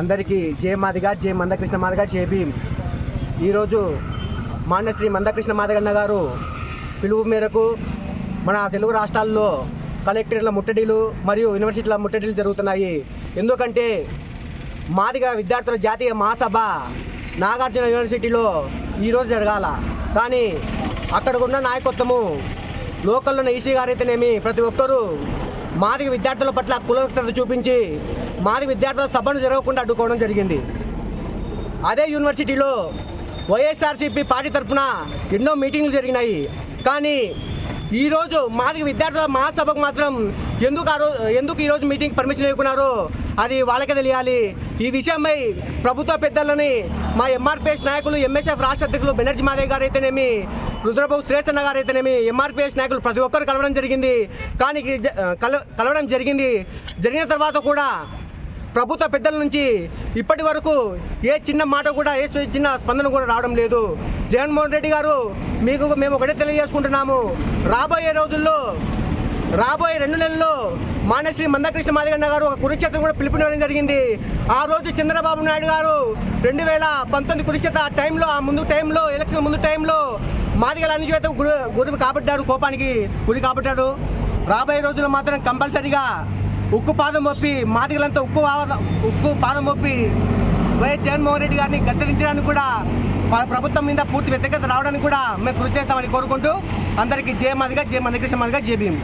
అందరికీ జే మాదిగా జే మందకృష్ణ మాదిగా జే భీమ్. ఈరోజు మాన్యశ్రీ మందకృష్ణ మాదిగన్న గారు పిలుపు మేరకు మన తెలుగు రాష్ట్రాల్లో కలెక్టరేట్ల ముట్టడిలు మరియు యూనివర్సిటీల ముట్టడిలు జరుగుతున్నాయి. ఎందుకంటే మాదిగ విద్యార్థుల జాతీయ మహాసభ నాగార్జున యూనివర్సిటీలో ఈరోజు జరగాల. కానీ అక్కడ ఉన్న నాయకత్వము లోకల్లో ఉన్న ఈసీ గారైతేనేమి ప్రతి ఒక్కరూ మాదిగ విద్యార్థుల పట్ల కులవక్షత చూపించి మాదిగ విద్యార్థుల సభను జరగకుండా అడ్డుకోవడం జరిగింది. అదే యూనివర్సిటీలో వైఎస్ఆర్సీపీ పార్టీ తరఫున ఎన్నో మీటింగ్లు జరిగినాయి. కానీ ఈరోజు మాది విద్యార్థుల మహాసభకు మాత్రం ఎందుకు ఆ రోజు ఎందుకు ఈరోజు మీటింగ్ పర్మిషన్ ఇవ్వకున్నారో అది వాళ్ళకే తెలియాలి. ఈ విషయమై ప్రభుత్వ పెద్దలని మా ఎంఆర్పిఎస్ నాయకులు ఎంఎస్ఎఫ్ రాష్ట్ర అధ్యక్షులు బెనర్జీ మాదే గారు అయితేనేమి రుద్రబాబు సురేశన్న గారు అయితేనేమి ఎంఆర్పిఎస్ నాయకులు ప్రతి ఒక్కరు కలవడం జరిగింది. కానీ జ- కల కలవడం జరిగింది. జరిగిన తర్వాత కూడా ప్రభుత్వ పెద్దల నుంచి ఇప్పటి వరకు ఏ చిన్న మాట కూడా ఏ చిన్న స్పందన కూడా రావడం లేదు. జగన్మోహన్ రెడ్డి గారు మీకు మేము ఒకటే తెలియజేసుకుంటున్నాము. రాబోయే రోజుల్లో రాబోయే రెండు నెలల్లో మానశ్రీ మందకృష్ణ మాదిగన్న గారు ఒక కురుక్షేత్రం కూడా పిలుపునివ్వడం జరిగింది. ఆ రోజు చంద్రబాబు నాయుడు గారు రెండు వేల పంతొమ్మిది కురుక్షేత్ర ఆ టైంలో ఆ ముందు టైంలో ఎలక్షన్ ముందు టైంలో మాదిగల అణిచివేత గురి గురి కాబట్టారు కోపానికి గురి కాబట్టారు. రాబోయే రోజుల్లో మాత్రం కంపల్సరీగా ఉక్కు పాదం మొప్పి మాదిగలంతా ఉక్కు ఉక్కు పాదం మొప్పి వైఎస్ జగన్మోహన్ రెడ్డి గారిని గద్దరించడానికి కూడా వాళ్ళ ప్రభుత్వం మీద పూర్తి వ్యతిరేకత రావడానికి కూడా మేము కృషి చేస్తామని కోరుకుంటూ అందరికీ జయ మాదిగా జయ మందకృష్ణ మాదిగా జయ భీమ్.